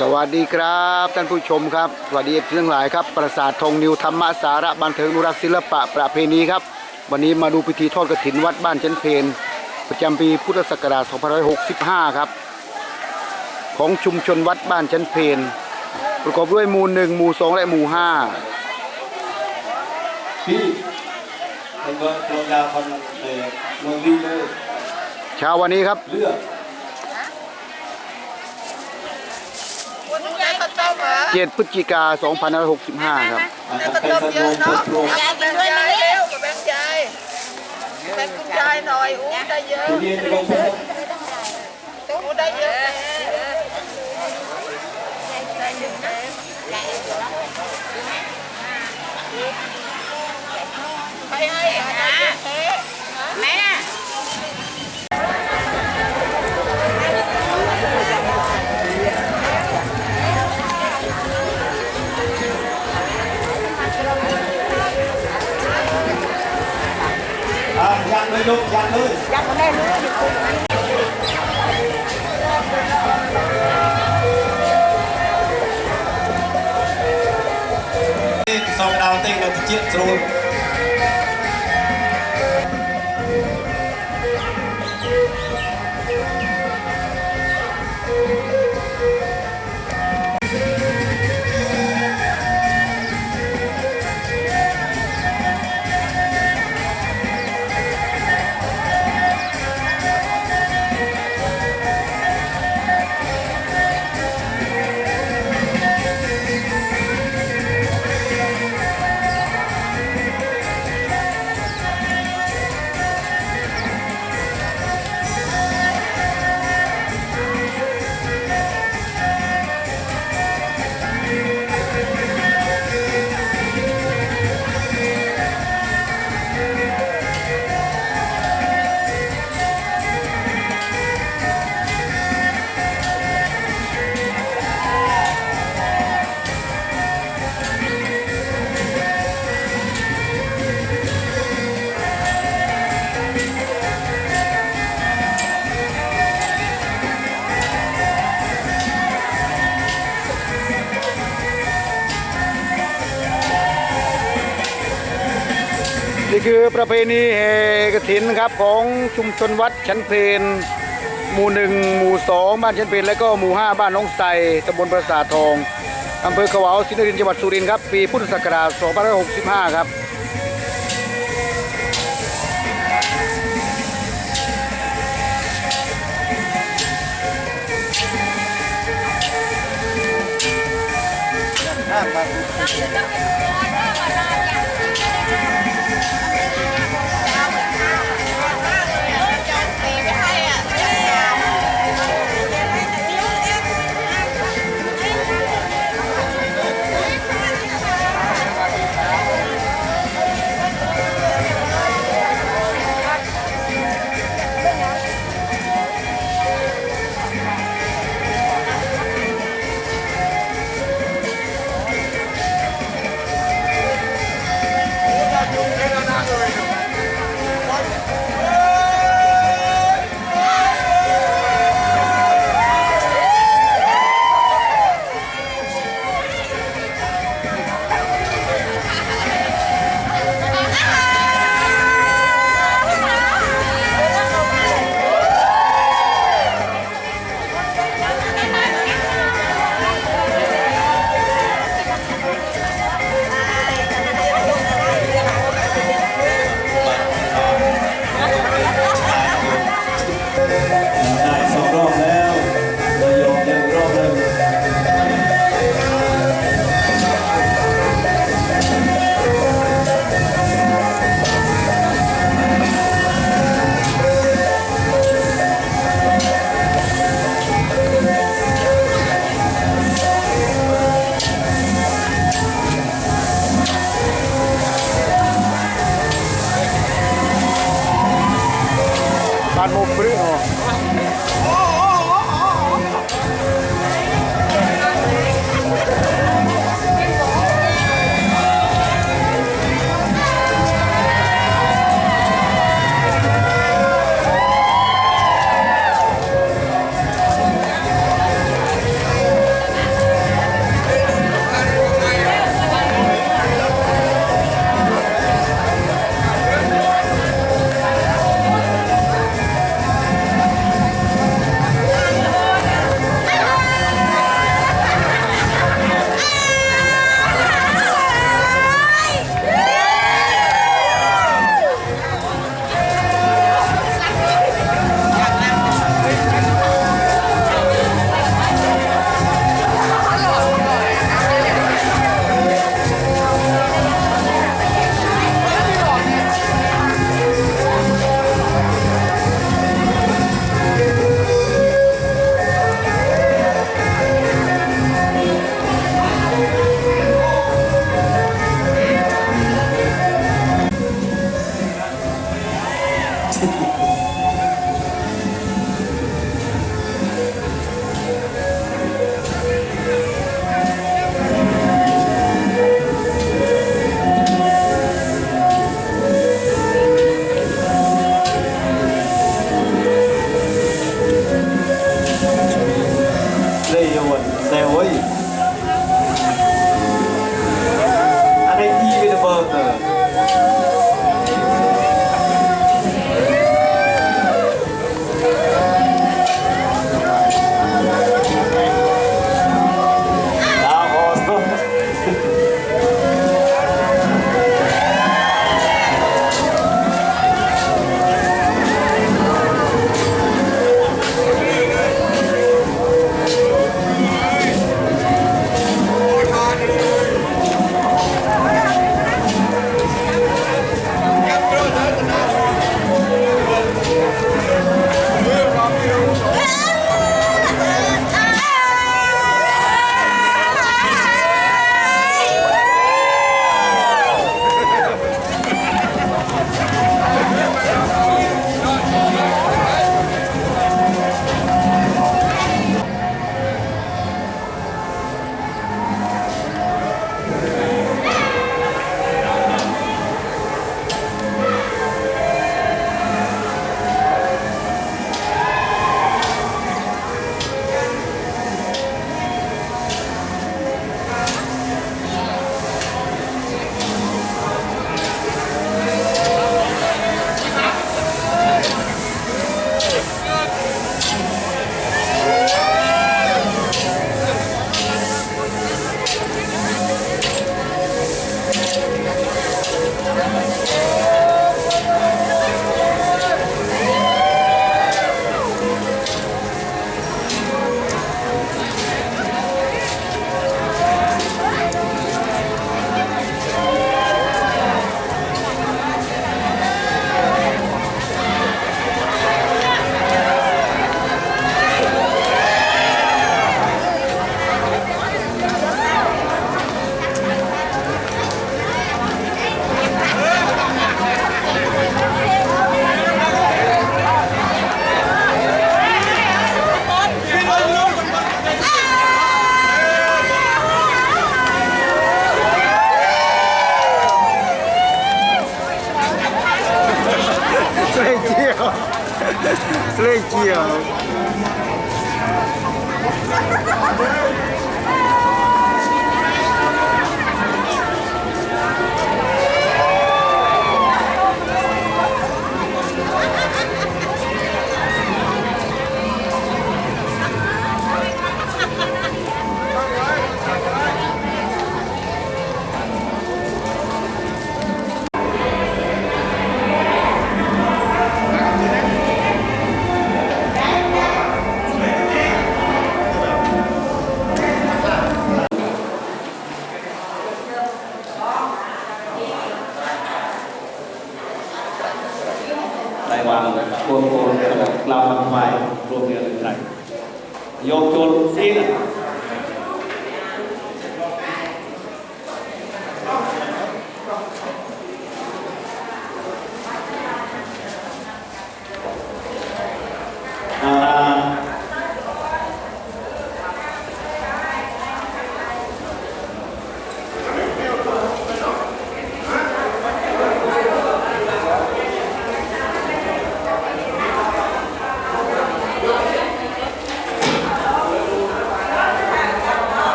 สวัสดีครับท่านผู้ชมครับสวัสดีเอฟซีทั้งหลายครับประสาทธงนิวธรรมะสาระบันเทิงอนุรักษ์ศิลปะประเพณีครับ วันนี้มาดูพิธีทอดกฐินวัดบ้านเชนเพนประจำปีพุทธศักราช 2565 ครับ ของชุมชนวัดบ้านเชนเพนประกอบด้วยหมู่หนึ่งหมู่สองและหมู่ห้าพี่เป็นเมืองโรงยาคนเอ่อเมืองลีเลยเช้าวันนี้ครับเลือก คุณยายข้าวต้ม เหรอ7พฤศจิกา2565 ครับอาจยายจะข้าวเป็นต้มสเยนุอะกครเนาะบรวมยายกินด้วยมาเร็วกับแบงค์ยายแบงค์คุณยายหน่อยอู้ได้เยอะทีนี้ลงไปอู้ได้เยอะ ยลูกยันเลย ยักษ์แม่รู้ สองดาวเต็งเลยเจี๊ยบตรูน คือประเพณีแห่กฐินครับของชุมชนวัดชันเพนหมู่หนึ่งหมู่สองบ้านชันเพนและก็หมู่ห้าบ้านน้องไทรตำบลประสาททองอำเภอขวาวศรีนครินทร์จังหวัดสุรินทร์ครับปีพุทธศักราช2565 ครับตี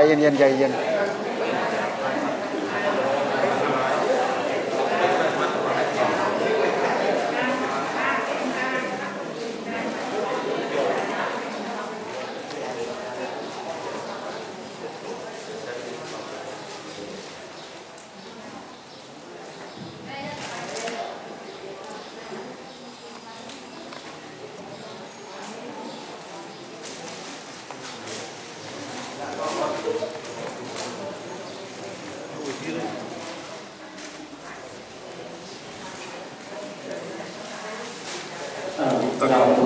ใจเย็นๆใจเย็น เ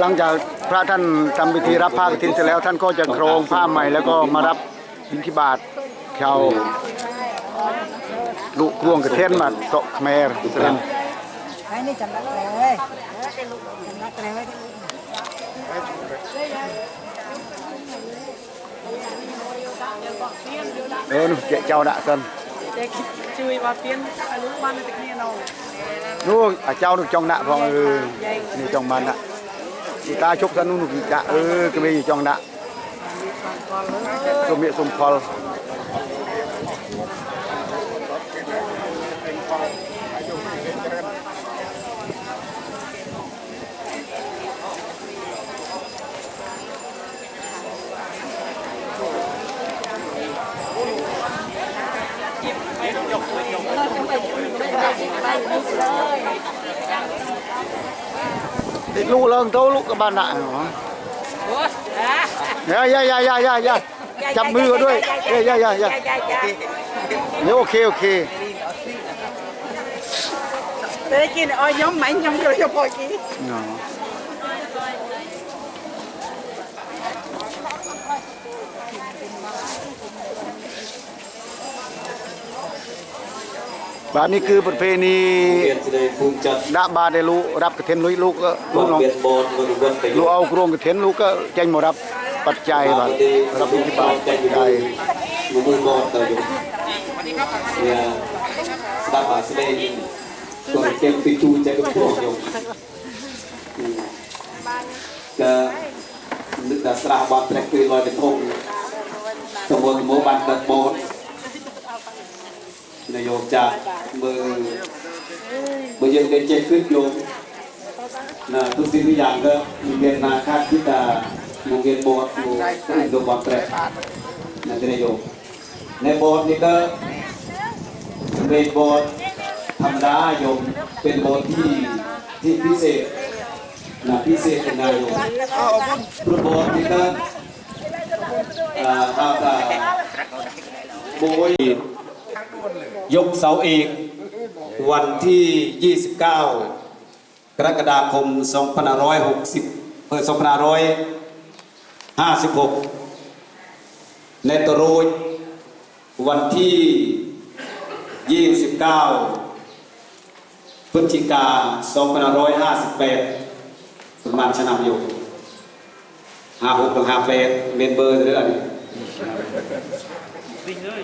หลังจากพระท่านทำพิธีรับผ้ากฐินเสร็จแล้วท่านก็จะโครงผ้าใหม่แล้วก็มารับบิณฑบาตชาวลุกรวงกระเทนมาโตะแมรเสร็จ ไอ้นี่จำรักเลยจำรักเลย เออนู่นเจ้าเจ้าดะเซน เด็กជួយបើទៀនឲ្យលោកបានតែគ្នានោះ นู่นอ่ะเจ้านู่นจองดะพองเ ออนี่จองมันดะอีตาชกซะนู่นนู่นดะเออกระเบยจองดะสมเมียสมพอลติดลูกเลิงโตลูกกับบ้านหนะเหรออย่าอย่าอย่าอย่าอย่าอย่าจับมือกันด้วยเอ้ยอย่าอย่าอย่าเดี๋ยวโอเคโอเค แบบนี้คือประเพณีดาบาได้รู้รับกระเทนลุยลูกก็ลูกน้องลูกเอากรงกระเทนลูกก็แจ้งมารับปัจจัยแบบรับที่ปัจจัยดาบาสเลนตัวเต็มติจูจะก็พวกยงก็นึกแต่สระบอลแทรกคือลอยไปทงตะบนโมบันตะบน นายโยมจากมือมือยังเดินเจ็บขึ้นโยมนะทุกสิ่งทุกอย่างก็มีเรียนนาคาดที่ตาโรงเรียนโบสถ์โรงโบสถ์แทร็กนะนายโยมในโบสถ์นี่ก็เป็นโบสถ์ธรรมดาโยมเป็นโบสถ์ที่ที่พิเศษนะพิเศษเป็นนายโยมพระโบสถ์นี่ก็อ่าเอาแต่โบย ยกเสาเอกวันที่ 29 กรกฎาคม 2560เออ2556 ในตโรยวันที่ 29 พฤศจิกา 2558 ประมาณชนะอยู่56กับ58เมนเบอร์เรื่องแต่ปีสามเช็ดยางโยมนี่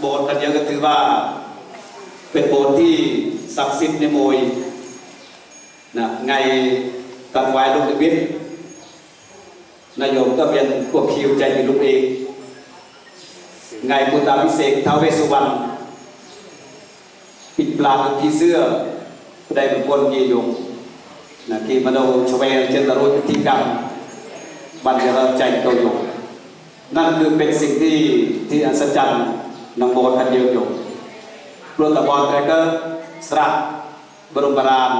โบนทันเลยโยวดานะเพราะฉะนั้นทุกสิ่งทุกอย่างโบสถ์กันเยอะก็ถือว่า เป็นโบสถ์ที่ศักดิ์สิทธิ์ในโมยนะไงตัดไว้ลูกนิมิตนายโยมก็เป็นพวกคิวใจเป็นลูกเองไงพุทธาพิเศษกท้าวเวสุวรรณปิดปลาเป็นผีเสื้อได้เป็นคนเยยงนะที่มโนชเวลเจตรุพิธีกรรมบันเจริใจตัวโยงนั่นคือเป็นสิ่งที่ที่อัศจรรย์ นางโบสถ์กันเยอะโยงรวมตะบอนแต่ก็สระบรมบาราม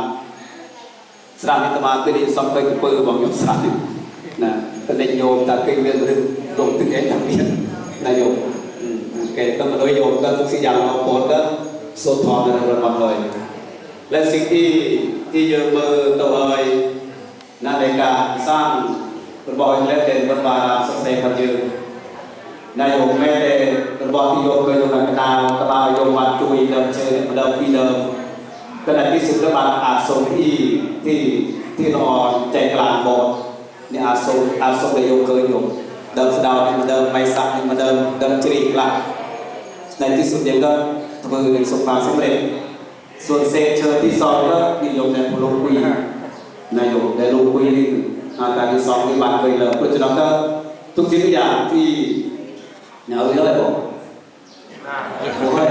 สระนิตมาคือดีสองไปกับปือบอกโยมสระนี่นะแต่ในโยมแต่เคยเรียนเรื่องลงถึงเอ็นทำเรียน นายโยมอืมแกก็มาโดยโยมก็ทุกสิ่งอย่างเราโปรดก็โซทอนในระดับเลย และสิ่งที่ที่เยอะมือตัวเอยนั่นในการสร้างระบอยและเด่นบรรบาราสเตพันยืน นายโยมแม่ได้ระบอยที่โยมเคยลงกันดาวตบาโยมวันจุยเดิมเชิญเดิมที่เดิมขณะที่สุดระบาดอาสมที่ที่ที่นอนใจกลางโบสถ์นี่อาสมอาสมได้โยมเคยโยมเดิมสดาวนี่มาเดิมไม่ซักนี่มาเดิมเดิมจรีกละในที่สุดยังก็ทำมือหนึ่งสมความสำเร็จ ส่วนเซเชิญที่สองก็นิยมในพลงคุยนายกในลงคุยนี่อาการที่สองที่บันเคยเลยเพราะฉะนั้นก็ทุกสิ่งทุกอย่างที่ เนี่ยเอาเรื่องอะไรบอกบอกว่า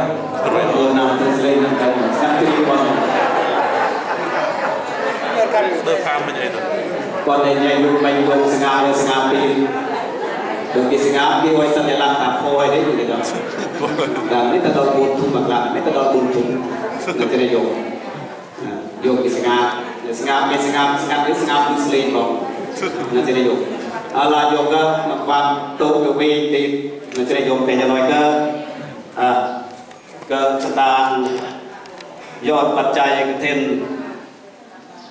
เออนำเทสเลนำกันสักทีวันเดินทางมาใหญ่ตัวก่อนในใหญ่ยุคไม่ยุคสง่าเลยสง่าปีถึงกิสง่าที่ไว้สัญลักษณ์ตัดโพยได้อยู่เลยครับ dan ini tetap buntung bakla ini tetap buntung nanti dia yo yo ki sengap sengap ni sengap sengap ni sengap muslim kok nanti dia yo ala yo ka makwan to yo we ti nanti dia yo pe ya loi ka ah ke setang ยอดปัจจัยเทน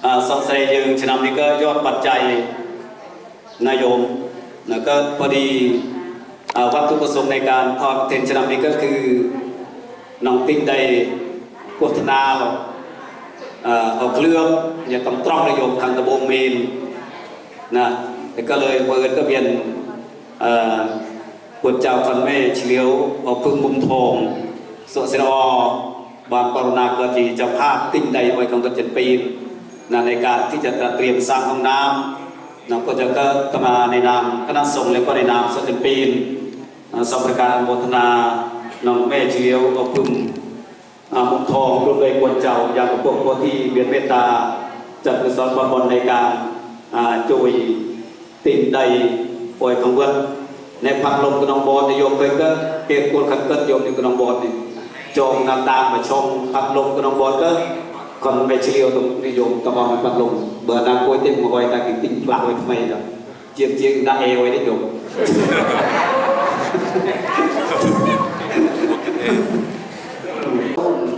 อ่าสงสัยยืงชนำนี้ก็ยอดปัจจัยนายโยมนะก็พอดีวัตถุประสงค์ในการทอดเทนชนำนี้ก็คือน้องติ๊กได้โฆษณาเอาเครื่องอย่าต้องตรองระโยมทางตะบงเมนนะแต่ก็เลยเปิดก็เปลี่ยน เอ่อปวดเจ้าคันแม่เฉลียวเอาพึ่งมุมทองสวเสนอบานปรณาเกิดีจะภาพติ้งใดไว้ของตัวเจ็ดปีนในการที่จะเตรียมสร้างห้องน้ำเราก็จะก็กมาในนามคณะสงฆ์และก็ในนามสติปีนอ่าสำหรับการอนุโมทนาน้องแม่เชียวเอาพึ่งมุกทองรวมด้วยกวนเจ้าอย่างพวกพวกที่เบียนเมตตาจัดกุศลบำบนในการจุยตินใดป่วยของเวท នៅផាត់លំក្នុងបតយកទៅទៅគេគួរខិតគិតយកនៅក្នុងបតនេះចូលណាត់តាមមកឆុងផាត់លំក្នុងបតទៅគាត់មិនជ្រាវទៅនិយមតមកផាត់លំបើអនាគតទេមកឲ្យតែគេទិញផ្លាស់ឲ្យថ្មីទៅជាជាងដាក់អេឲ្យនេះយក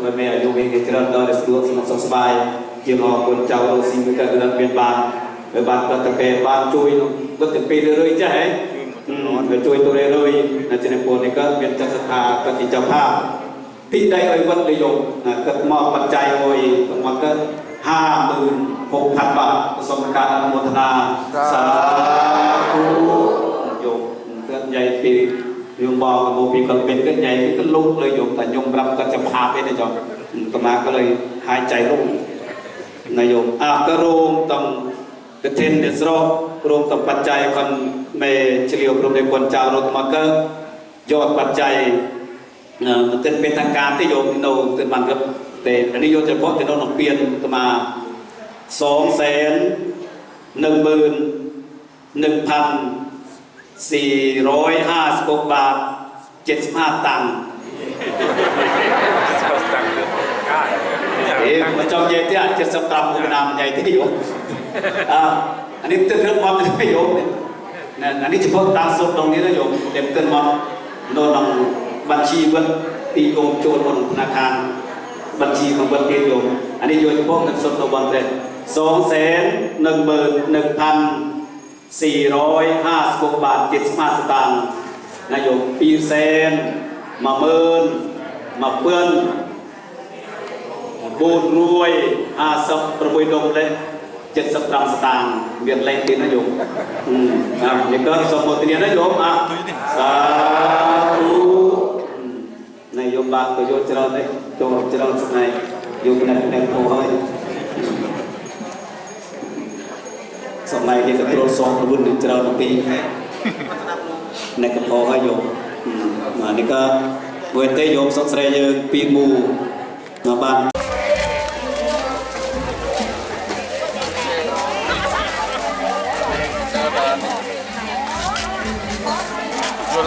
មិនមែនអាយុវិញគេច្រើនដល់ស្រួលសុខសប្បាយជាអរគុណចៅរស់ស៊ីមានការដឹងមានបានហើយបានគាត់តែគេបានជួយនឹងគាត់តែពេលរឿយចាស់ហ៎ ได้สะดวกสนุกสบายเกี่ยวกับคนเจ้าเราสิ่งที่เกิดเปลี่ยนบานไปบานก็ตะเกบานช่วยก็ถึงปีเรื่อยๆใช่ไหมอืมไปช่วยตัวเรื่อยๆนะจะในปวดนี่ก็เป็นจักรสถาปฏิเจ้าภาพที่ได้เอ่ยวัดเลยโยมนะก็มอบปัจจัยโอยมันก็ห้าหมื่นหกพันบาทประสมการอนุโมทนา สาธุโยมเตือนใหญ่ปีโยมบอกกับโมปีคนเป็นก็ใหญ่ก็ลุกเลยโยมแต่โยมรับก็จะพาไปนะโยมอืมก็มาก็เลยหายใจลุกนายโยมอะก็รวมต้องกระเทนเดสโรรวมต้องปัจจัยคน ไม่เฉลียวรวมในคนเจ้ารถมาก็ยอดปัจจัยเอ่อมันเป็นเป็นทางการที่โยมที่เราเกิดมันครับแต่อันนี้โยมเฉพาะที่เราหนองเปลี่ยนก็มาสองแสนหนึ่งหมื่นหนึ่งพันสี่ร้อยห้าสิบหกบาทเจ็ดสิบห้าตังค์ต่างเรื่องง่ายเอ๊ะมันจอมเย็นที่อาจจะสำหรับมุกนามใหญ่ที่โยมอ่าอันนี้เตือนเรื่องความเป็นโยมเนี่ย นะอันนี้เฉพาะตาสดตรงนี้นะโยมเต็มเตือนมาโดนลงบัญชีเบิ้ลตีโยมโจรบนธนาคารบัญชีของเบิ้ลเตียโยมอันนี้โยมเฉพาะเงินสดตัวบอลเลยสองแสนหนึ่งหมื่นหนึ่งพัน456บาท75สตางค์นายโยมปีเซนมาเมินมาเปื้อนบูนรวยอาสับประบุยดงเลย 75ស្តាងមានលេខទៀតណាយោមអានេះក៏សូមមកទានណាយោមអាសាធុណាយោមបាទក៏យកច្រើននេះចូលច្រើនស្នៃយោមនេះនេះពោហើយសម្ដែងគេទទួលសងប្រវត្តិច្រើនទៅពីនៅកំពតហើយយោមនេះក៏ព្រោះតែយោមសុខស្រីយើងពីមូបាន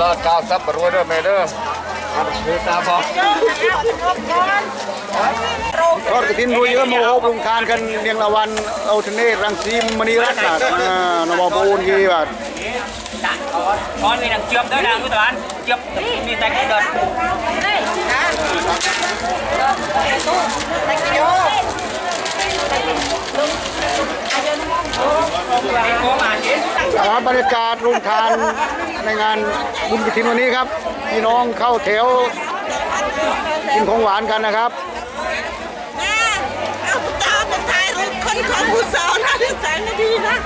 จุฬาเก้าซับรวยเด้อแม่เด้อคือตาบอกทอดกระถินรวยเยอะโมโหปรุงทานกันเรียงละวันเอาทเนศรังสีมณีรัตน์น่ะอ่านวปูนกี่บาท con mình đang chụp đấy đang cái toán chụp mình tay cái đợt cái cố mà chứ ค รับบรรยากาศโรงทานในงานบุญกระถินวันนี้ครับพี่น้องเข้าแถวกินของหวานกันนะครับ เอาตาเป็นไทยคนของผู้สาวนะที่แสนดีนะ